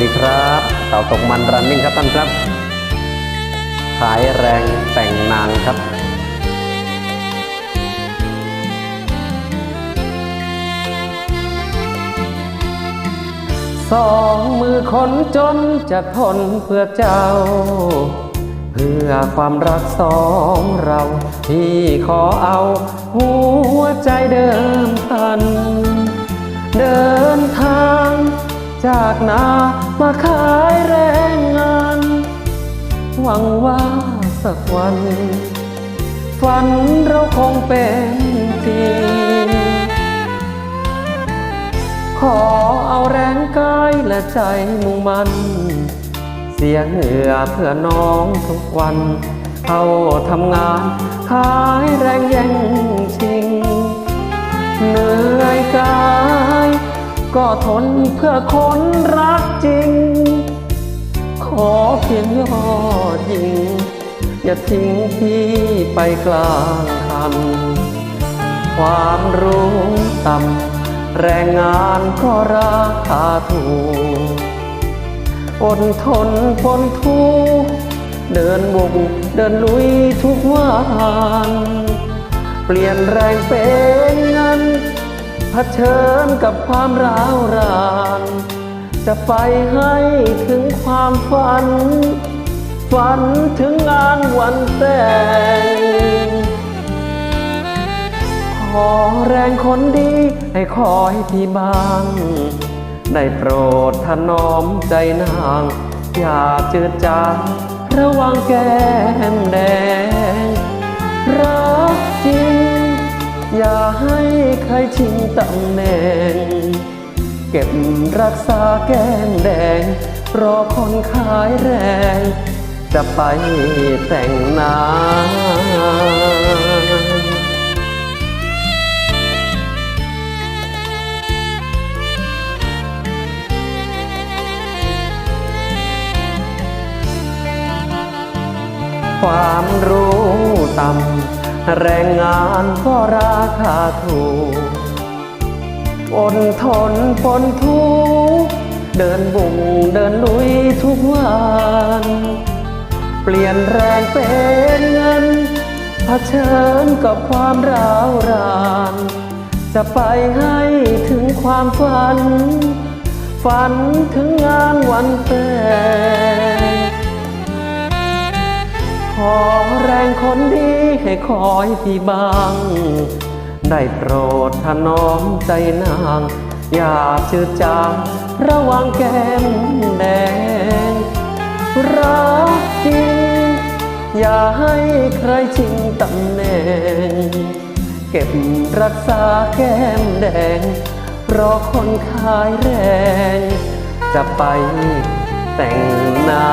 ดีครับเต่าตกมันรันนิ่งครับท่านครับ ขายแรงแต่งนางครับ สองมือคนจนจะทนเพื่อเจ้า เพื่อความรักสองเรา ที่ขอเอา หัวใจเดิมพันากนามาขายแรงงาน หวังว่าสักวัน ฝันเราคงเป็นจริงขอเอาแรงกายและใจมุ่งมัน เสียเหงื่อเพื่อน้องทุกวันเข้าทำงานขายแรงแย่งชิงเหนื่อยกาย ก็ทนเพื่อคนรักจริง ขอเพียงยอดยิง อย่าทิ้งพี่ไปกลางคัน ความรู้ต่ำแรงงานก็ราคาถูกอดทนทนทุกข์เดินบุกเดินลุยทุกวัน เปลี่ยนแรงเป็นเงิน เผชิญกับความร้าวราน จะไปให้ถึงความฝัน ฝันถึงงานวันแต่ง ขอแรงคนดี ให้คอยพี่บ้างได้โปรดถนอมใจนาง อย่าเจืดจางระวังแก้มแดง ชิงตำแหน่ง เก็บรักษาแก้มแดง รอคนขายแรง จะไปแต่งงานความรู้ต่ำแรงงานก็ราคาถูก อดทนปนทุกเดินบุ่งเดินลุยทุกวัน เปลี่ยนแรงเป็นเงินเผชิญกับความร้าวราน จะไปให้ถึงความฝัน ฝันถึงงานวันแต่งขอแรงคนดีให้คอยพี่บาง ได้โปรดถนอมใจนาง อย่าจืดจางระวังแก้มแดง รักจริง อย่าให้ใครชิงตำแหน่ง เก็บรักษาแก้มแดงรอคนขายแรง จะไปแต่งงา